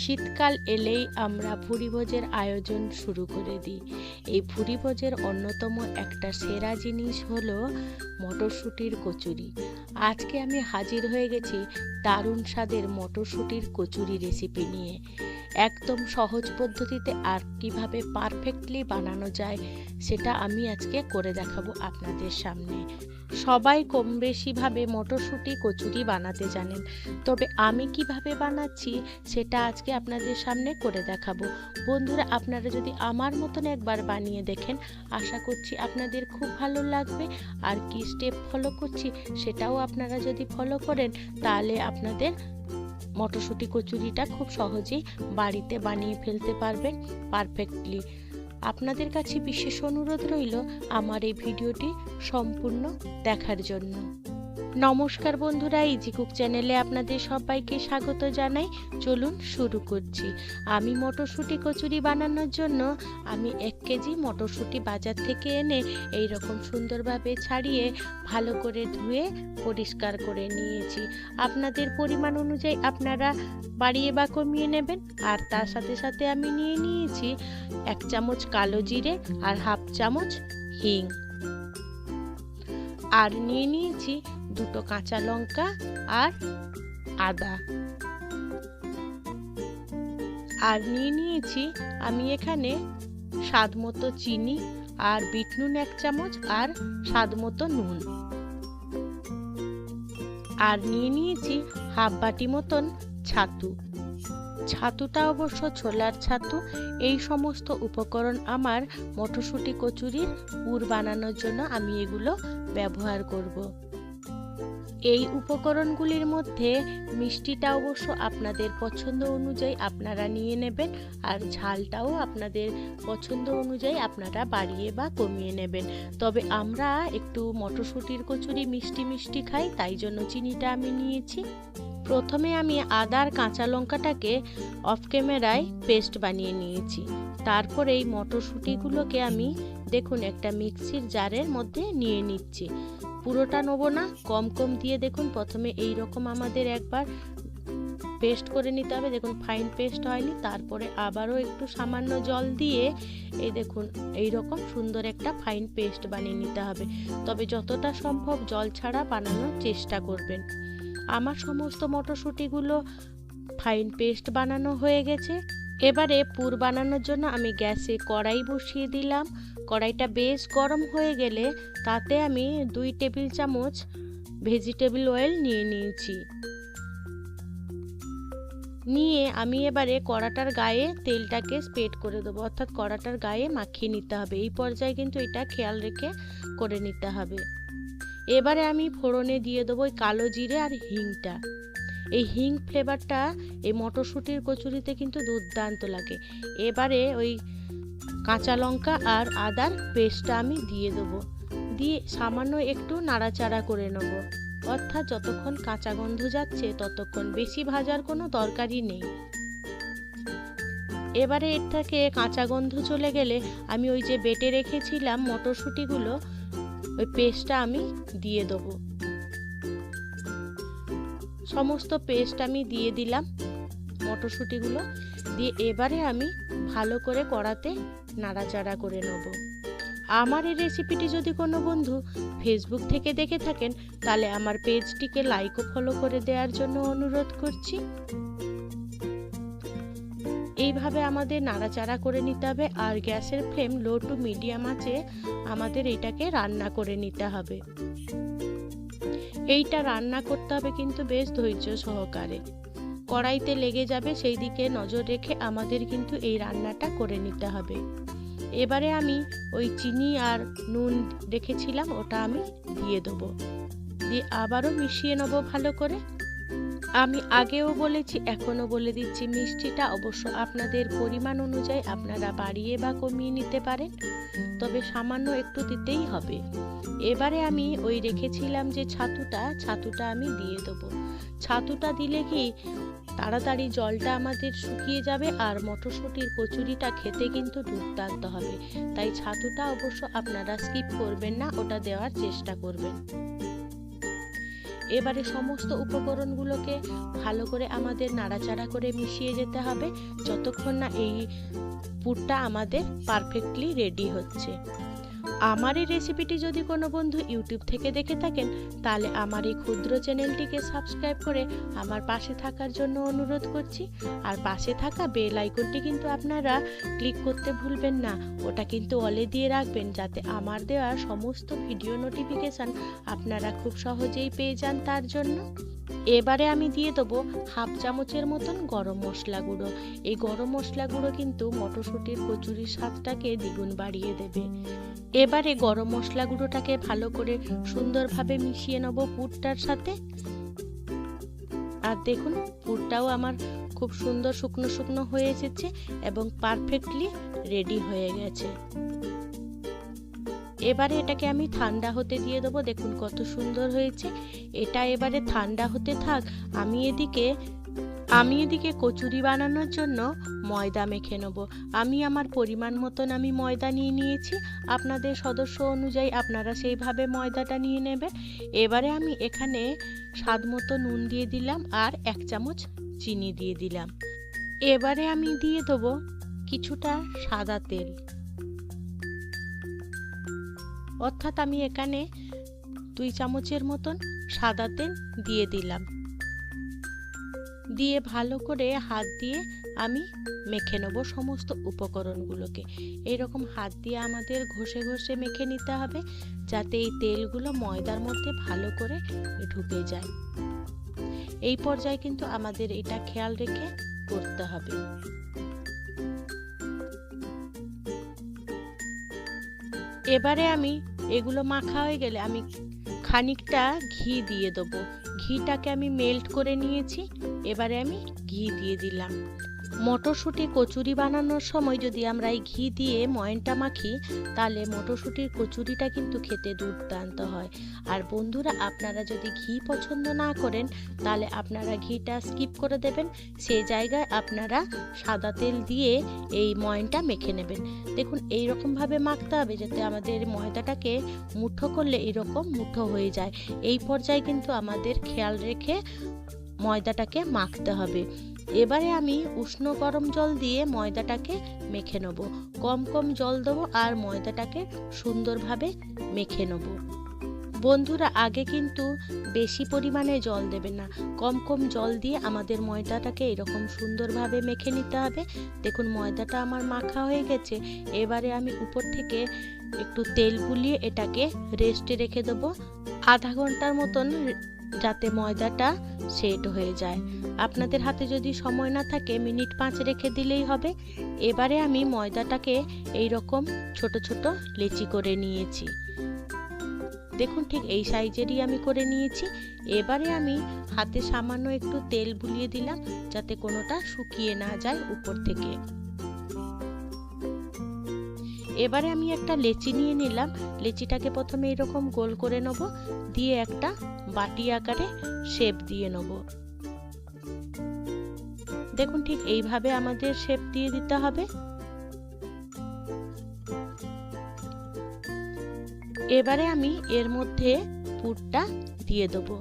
শীতকাল এলেই আমরা ভুরিভোজের আয়োজন শুরু করে দিই। এই ভুরিভোজের অন্যতম একটা সেরা জিনিস হলো মটরশুঁটির কচুরি। আজকে আমি হাজির হয়ে গেছি দারুণ স্বাদের মটরশুঁটির কচুরি রেসিপি নিয়ে। একদম সহজ পদ্ধতিতে আর কীভাবে পারফেক্টলি বানানো যায়, সেটা আমি আজকে করে দেখাবো আপনাদের সামনে। সবাই কম বেশিভাবে মটরশুঁটি, কচুরি বানাতে জানেন। তবে আমি কীভাবে বানাচ্ছি সেটা আজকে আপনাদের সামনে করে দেখাবো। বন্ধুরা, আপনারা যদি আমার মতন একবার বানিয়ে দেখেন, আশা করছি আপনাদের খুব ভালো লাগবে। আর কি স্টেপ ফলো করছি সেটাও আপনারা যদি ফলো করেন, তাহলে আপনাদের মটরশুঁটি, কচুরিটা খুব সহজেই বাড়িতে বানিয়ে ফেলতে পারবেন পারফেক্টলি আপনাদের কাছে বিশেষ অনুরোধ রইল আমার এই ভিডিওটি সম্পূর্ণ দেখার জন্য। নমস্কার বন্ধুরা ইজি কুক চ্যানেলে আপনাদের সবাইকে স্বাগত জানাই। চলুন শুরু করছি। আমি মটরশুঁটি কচুরি বানানোর জন্য আমি এক কেজি মটরশুঁটি বাজার থেকে এনে এই রকম সুন্দরভাবে ছাড়িয়ে ভালো করে ধুয়ে পরিষ্কার করে নিয়েছি। আপনাদের পরিমাণ অনুযায়ী আপনারা বাড়িয়ে বা কমিয়ে নেবেন, আর তার সাথে সাথে আমি নিয়ে নিয়েছি এক চামচ কালো জিরে আর হাফ চামচ হিং। আর নিয়ে নিয়েছি দুটো কাঁচা লঙ্কা আর আদা। আর নিয়ে নিয়েছি আমি এখানে স্বাদ মতো চিনি আর বিট নুন এক চামচ আর স্বাদ মতো নুন। আর নিয়ে নিয়েছি হাফ বাটি মতন ছাতু। ছাতুটা অবশ্য ছোলার ছাতু। এই সমস্ত উপকরণ আমার মটরশুঁটি কচুরির পুর বানানোর জন্য আমি এগুলো ব্যবহার করব। এই উপকরণগুলির মধ্যে মিষ্টিটা অবশ্য আপনাদের পছন্দ অনুযায়ী আপনারা নিয়ে নেবেন আর ঝালটাও আপনাদের পছন্দ অনুযায়ী আপনারা বাড়িয়ে বা কমিয়ে নেবেন। তবে আমরা একটু মটরশুঁটির কচুরি মিষ্টি মিষ্টি খাই, তাই জন্য চিনিটা আমি নিয়েছি। প্রথমে আমি আদার কাঁচা লঙ্কাটাকে অফ ক্যামেরায় পেস্ট বানিয়ে নিয়েছি। তারপর এই মটরশুঁটিগুলোকে আমি দেখুন একটা মিক্সির জারের মধ্যে নিয়ে নিচ্ছি। পুরোটা নেব না, কম কম দিয়ে দেখুন, প্রথমে এই রকম আমাদের একবার পেস্ট করে নিতে হবে, দেখুন ফাইন পেস্ট হয়নি, তারপরে আবারও একটু সামান্য জল দিয়ে এই দেখুন এই রকম সুন্দর একটা ফাইন পেস্ট বানিয়ে নিতে হবে। তবে যতটা সম্ভব জল ছাড়া বানানোর চেষ্টা করবেন। আমার সমস্ত মটরশুঁটিগুলো ফাইন পেস্ট বানানো হয়ে গেছে। এবারে পুর বানানোর জন্য আমি গ্যাসে কড়াই বসিয়ে দিলাম। কড়াইটা বেশ গরম হয়ে গেলে তাতে আমি দুই টেবিল চামচ ভেজিটেবল অয়েল নিয়ে নিয়েছি। নিয়ে আমি এবারে কড়াটার গায়ে তেলটাকে স্প্রেড করে দেবো, অর্থাৎ কড়াটার গায়ে মাখিয়ে নিতে হবে। এই পর্যায়ে কিন্তু এটা খেয়াল রেখে করে নিতে হবে। এবারে আমি ফোড়নে দিয়ে দেবো ওই কালো জিরে আর হিংটা। এই হিং ফ্লেভারটা এই মটরশুঁটির কচুরিতে কিন্তু দুর্দান্ত লাগে। এবারে ওই কাঁচা লঙ্কা আর আদার পেস্টটা আমি দিয়ে দেবো। দিয়ে সামান্য একটু নাড়াচাড়া করে নেব। অর্থাৎ যতক্ষণ কাঁচা গন্ধ যাচ্ছে, ততক্ষণ বেশি ভাজার কোনো দরকারই নেই। এবারে এর থেকে কাঁচা গন্ধ চলে গেলে আমি ওই যে বেটে রেখেছিলাম মটরশুঁটিগুলো, ওই পেস্টটা আমি দিয়ে দেবো। সমস্ত পেস্ট আমি দিয়ে দিলাম মটরশুঁটিগুলো। দিয়ে এবারে আমি ভালো করে কড়াতে নাড়াচাড়া করে নেব। আমার এই রেসিপিটি যদি কোনো বন্ধু ফেসবুক থেকে দেখে থাকেন, তাহলে আমার পেজটিকে লাইক ও ফলো করে দেওয়ার জন্য অনুরোধ করছি। এইভাবে আমাদের নাড়াচাড়া করে নিতে হবে আর গ্যাসের ফ্লেম লো টু মিডিয়াম আছে, আমাদের এটাকে রান্না করে নিতে হবে। এইটা রান্না করতে হবে কিন্তু বেশ ধৈর্য সহকারে। কড়াইতে লেগে যাবে, সেই দিকে নজর রেখে আমাদের কিন্তু এই রান্নাটা করে নিতে হবে। এবারে আমি ওই চিনি আর নুন রেখেছিলাম, ওটা আমি দিয়ে দেবো। দিয়ে আবারও মিশিয়ে নেব ভালো করে। আমি আগেও বলেছি, এখনও বলে দিচ্ছি, মিষ্টিটা অবশ্য আপনাদের পরিমাণ অনুযায়ী আপনারা বাড়িয়ে বা কমিয়ে নিতে পারেন, তবে সামান্য একটু দিতেই হবে। এবারে আমি ওই রেখেছিলাম যে ছাতুটা ছাতুটা আমি দিয়ে দেবো। ছাতুটা দিলে কি তাড়াতাড়ি জলটা আমাদের শুকিয়ে যাবে আর মটরশুঁটির কচুরিটা খেতে কিন্তু দুর্দান্ত হবে। তাই ছাতুটা অবশ্য আপনারা স্কিপ করবেন না, ওটা দেওয়ার চেষ্টা করবেন। এবারে সমস্ত উপকরণগুলোকে ভালো করে আমাদের নাড়াচাড়া করে মিশিয়ে যেতে হবে, যতক্ষণ না এই পুরটা আমাদের পারফেক্টলি রেডি হচ্ছে। আমার এই রেসিপিটি যদি কোনো বন্ধু ইউটিউব থেকে দেখে থাকেন, তাহলে আমার এই ক্ষুদ্র চ্যানেলটিকে সাবস্ক্রাইব করে আমার পাশে থাকার জন্য অনুরোধ করছি। আর পাশে থাকা বেল আইকনটি কিন্তু আপনারা ক্লিক করতে ভুলবেন না। ওটা কিন্তু অলে দিয়ে রাখবেন যাতে আমার দেওয়া সমস্ত ভিডিও নোটিফিকেশান আপনারা খুব সহজেই পেয়ে যান তার জন্য। এবারে আমি দিয়ে দেবো হাফ চামচের মতন গরম মশলা গুঁড়ো। এই গরম মশলা গুঁড়ো কিন্তু মটরশুঁটির কচুরির স্বাদটাকে দ্বিগুণ বাড়িয়ে দেবে। এবারে গরম মশলা গুঁড়োটাকে ভালো করে সুন্দরভাবে মিশিয়ে নেব পুরটার সাথে। আর দেখুন, পুরটাও আমার খুব সুন্দর শুকনো শুকনো হয়ে এসেছে এবং পারফেক্টলি রেডি হয়ে গেছে। এবারে এটাকে আমি ঠান্ডা হতে দিয়ে দেবো। দেখুন কত সুন্দর হয়েছে। এটা এবারে ঠান্ডা হতে থাক, আমি এদিকে আমি এদিকে কচুরি বানানোর জন্য ময়দা মেখে নেব। আমি আমার পরিমাণ মতন আমি ময়দা নিয়ে নিয়েছি। আপনাদের সদস্য অনুযায়ী আপনারা সেইভাবে ময়দাটা নিয়ে নেবেন। এবারে আমি এখানে স্বাদ মতো নুন দিয়ে দিলাম আর এক চামচ চিনি দিয়ে দিলাম। এবারে আমি দিয়ে দেবো কিছুটা সাদা তেল। অর্থাৎ আমি এখানে দুই চামচের মতন সাদা তেল দিয়ে দিলাম। দিয়ে ভালো করে হাত দিয়ে আমি মেখে নেব সমস্ত উপকরণগুলোকে। এইরকম হাত দিয়ে আমাদের ঘষে ঘষে মেখে নিতে হবে, যাতে এই তেলগুলো ময়দার মধ্যে ভালো করে ঢুকে যায়। এই পর্যায়ে কিন্তু আমাদের এটা খেয়াল রেখে করতে হবে। এবারে আমি এগুলো মাখা হয়ে গেলে আমি খানিকটা ঘি দিয়ে দেবো। ঘিটাকে আমি মেল্ট করে নিয়েছি। এবারে আমি ঘি দিয়ে দিলাম। মটরশুঁটি কচুরি বানানোর সময় যদি আমরা এই ঘি দিয়ে ময়নটা মাখি, তাহলে মটরশুঁটির কচুরিটা কিন্তু খেতে দুর্দান্ত হয়। আর বন্ধুরা, আপনারা যদি ঘি পছন্দ না করেন, তাহলে আপনারা ঘিটা স্কিপ করে দেবেন। সেই জায়গায় আপনারা সাদা তেল দিয়ে এই ময়নটা মেখে নেবেন। দেখুন এই রকমভাবে মাখতে হবে যাতে আমাদের ময়দাটাকে মুঠো করলে এরকম মুঠো হয়ে যায়। এই পর্যায়ে কিন্তু আমাদের খেয়াল রেখে ময়দাটাকে মাখতে হবে। এবারে আমি উষ্ণ গরম জল দিয়ে ময়দাটাকে মেখে নেব। কম কম জল দেবো আর ময়দাটাকে সুন্দরভাবে মেখে নেব। বন্ধুরা, আগে কিন্তু বেশি পরিমাণে জল দেবেন না। কম কম জল দিয়ে আমাদের ময়দাটাকে এরকম সুন্দরভাবে মেখে নিতে হবে। দেখুন, ময়দাটা আমার মাখা হয়ে গেছে। এবারে আমি উপর থেকে একটু তেল বুলিয়ে এটাকে রেস্টে রেখে দেবো। আধা ঘণ্টার মতন, যাতে ময়দাটা সেট হয়ে যায়। আপনাদের হাতে যদি সময় না থাকে, মিনিট পাঁচ রেখে দিলেই হবে। এবারে আমি ময়দাটাকে এই রকম ছোট ছোট লেচি করে নিয়েছি। দেখুন ঠিক এই সাইজেরই আমি করে নিয়েছি। এবারে আমি হাতে সামান্য একটু তেল বুলিয়ে দিলাম, যাতে কোনোটা শুকিয়ে না যায় উপর থেকে। এবারে আমি একটা লেচি নিয়ে নিলাম। লেচিটাকে প্রথমে এরকম গোল করে নেব, দিয়ে একটা বাটি আকারে শেপ দিয়ে নেব। দেখুন ঠিক এইভাবে আমাদের শেপ দিয়ে দিতে হবে। এবারে আমি এর মধ্যে পুরটা দিয়ে দেবো।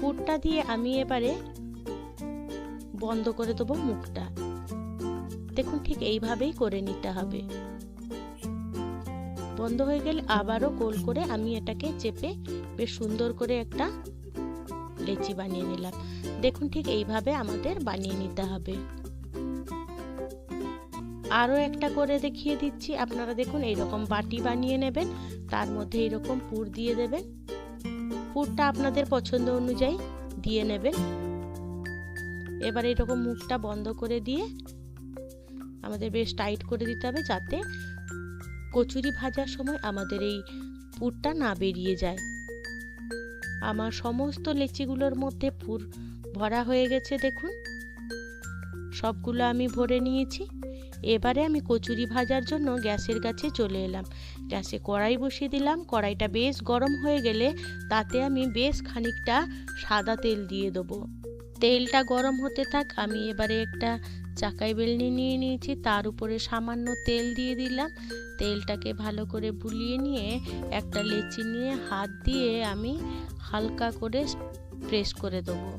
পুরটা দিয়ে আমি এবারে বন্ধ করে দেবো মুখটা। দেখুন ঠিক এইভাবেই করে নিতে হবে। বন্ধ হয়ে গেলে আবারও গোল করে আমি এটাকে চেপে বেশ সুন্দর করে একটা লেচি বানিয়ে নিলাম। দেখুন ঠিক এইভাবে আমাদের বানিয়ে নিতে হবে। আরও একটা করে দেখিয়ে দিচ্ছি। আপনারা দেখুন এইরকম বাটি বানিয়ে নেবেন, তার মধ্যে এইরকম পুর দিয়ে দেবেন। পুরটা আপনাদের পছন্দ অনুযায়ী দিয়ে নেবেন। এবার এরকম মুখটা বন্ধ করে দিয়ে আমাদের বেশ টাইট করে দিতে হবে যাতে কচুরি ভাজার সময় আমাদের এই পুরটা না বেরিয়ে যায়। আমার সমস্ত লেচিগুলোর মধ্যে পুর ভরা হয়ে গেছে, দেখুন। সবগুলো আমি ভরে নিয়েছি। এবারে আমি কচুরি ভাজার জন্য গ্যাসের কাছে চলে এলাম। গ্যাসে কড়াই বসিয়ে দিলাম। কড়াইটা বেশ গরম হয়ে গেলে তাতে আমি বেশ খানিকটা সাদা তেল দিয়ে দেবো। তেলটা গরম হতে থাক, আমি এবারে একটা চাকাই বেলনি নিয়ে নিয়েছি, তার উপরে সামান্য তেল দিয়ে দিলাম। তেলটাকে ভালো করে বুলিয়ে নিয়ে একটা লেচি নিয়ে হাত দিয়ে আমি হালকা করে প্রেস করে দেবো।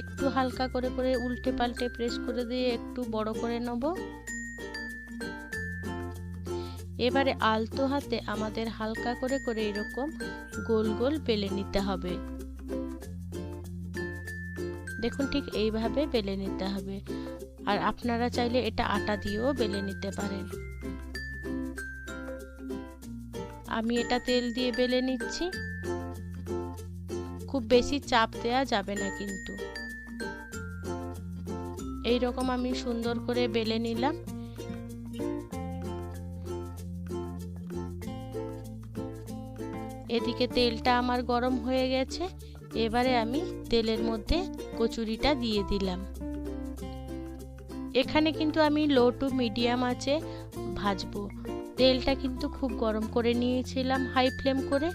একটু হালকা করে করে উল্টে পাল্টে প্রেস করে দিয়ে একটু বড় করে নেব। এবারে আলতো হাতে আমাদের হালকা করে করে এরকম গোল গোল বেলে নিতে হবে। দেখুন ঠিক এইভাবে বেলে নিতে হবে। আর আপনারা চাইলে এটা আটা দিয়েও বেলে নিতে পারেন। আমি এটা তেল দিয়ে বেলে নিচ্ছি। খুব বেশি চাপ দেওয়া যাবে না কিন্তু। এই রকম আমি সুন্দর করে বেলে নিলাম। এদিকে তেলটা আমার গরম হয়ে গেছে। এবারে আমি তেলের মধ্যে কচুরিটা দিয়ে দিলাম। এখানে কিন্তু আমি লো টু মিডিয়াম আছে, ভাজবো। তেলটা কিন্তু খুব গরম করে নিয়েছিলাম হাই ফ্লেম করে।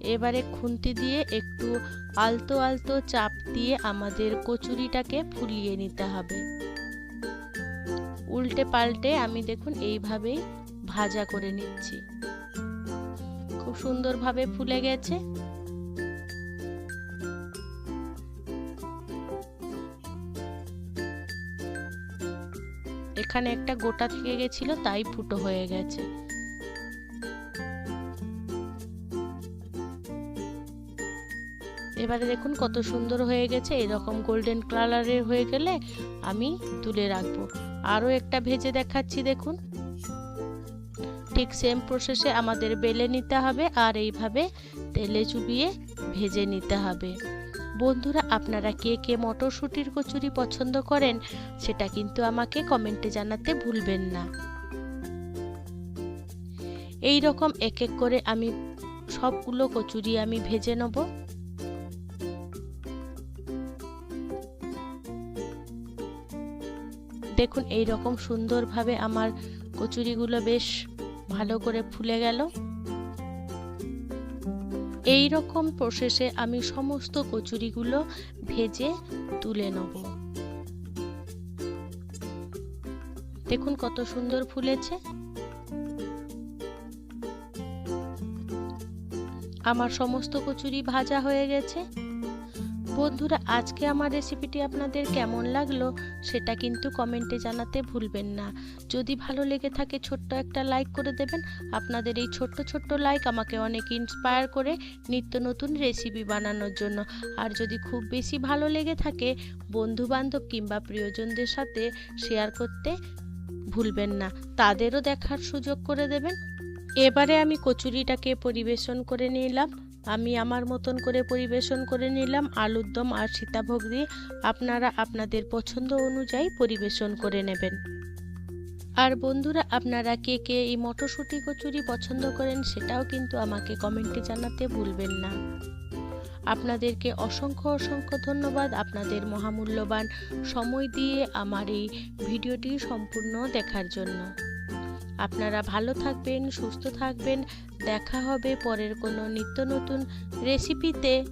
এবারে খুন্তি দিয়ে একটু আলতো আলতো চাপ দিয়ে আমাদের কচুরিটাকে ফুলিয়ে নিতে হবে। উল্টে পাল্টে আমি দেখুন এইভাবেই ভাজা করে নিচ্ছি। খুব সুন্দরভাবে ফুলে গেছে। এখানে একটা গোটা থেকে গেছিল, তাই ফুটো হয়ে গেছে। এবারে দেখুন কত সুন্দর হয়ে গেছে, এরকম গোল্ডেন কালারের হয়ে গেলে আমি তুলে রাখব। আরও একটা ভেজে দেখাচ্ছি, দেখুন। ঠিক সেম প্রসেসে আমাদের বেলে নিতে হবে আর এইভাবে তেলে চুবিয়ে ভেজে নিতে হবে। বন্ধুরা, আপনারা কে কে মটরশুঁটির কচুরি পছন্দ করেন সেটা কিন্তু আমাকে কমেন্টে জানাতে ভুলবেন না। এই রকম এক এক করে আমি সবগুলো কচুরি আমি ভেজে নেব। দেখুন, এই রকম সুন্দরভাবে আমার কচুরিগুলো বেশ ভালো করে ফুলে গেল। এই রকম প্রসেসে আমি সমস্ত কচুরিগুলো ভেজে তুলে নেব। দেখুন কত সুন্দর ফুলেছে। আমার সমস্ত কচুরি ভাজা হয়ে গেছে। বন্ধুরা, আজকে আমার রেসিপিটি আপনাদের কেমন লাগল সেটা কিন্তু কমেন্টে জানাতে ভুলবেন না। যদি ভালো লেগে থাকে, ছোট্ট একটা লাইক করে দেবেন। আপনাদের এই ছোট্ট ছোট্ট লাইক আমাকে অনেক ইন্সপায়ার করে নিত্য নতুন রেসিপি বানানোর জন্য। আর যদি খুব বেশি ভালো লেগে থাকে বন্ধু বান্ধব কিংবা প্রিয়জনদের সাথে শেয়ার করতে ভুলবেন না। তাদেরও দেখার সুযোগ করে দেবেন। এবারে আমি কচুরিটাকে পরিবেশন করে নিলাম। আমি আমার মতন করে পরিবেশন করে নিলাম আলুর দম আর সীতাভোগ। দিয়ে আপনারা আপনাদের পছন্দ অনুযায়ী পরিবেশন করে নেবেন। আর বন্ধুরা, আপনারা কে কে এই মটরশুঁটি কচুরি পছন্দ করেন সেটাও কিন্তু আমাকে কমেন্টে জানাতে ভুলবেন না। আপনাদেরকে অসংখ্য অসংখ্য ধন্যবাদ। আপনাদের মহামূল্যবান সময় দিয়ে আমার এই ভিডিওটি সম্পূর্ণ দেখার জন্য। আপনারা ভালো থাকবেন সুস্থ থাকবেন। দেখা হবে পরের কোনো নিত্য নতুন রেসিপিতে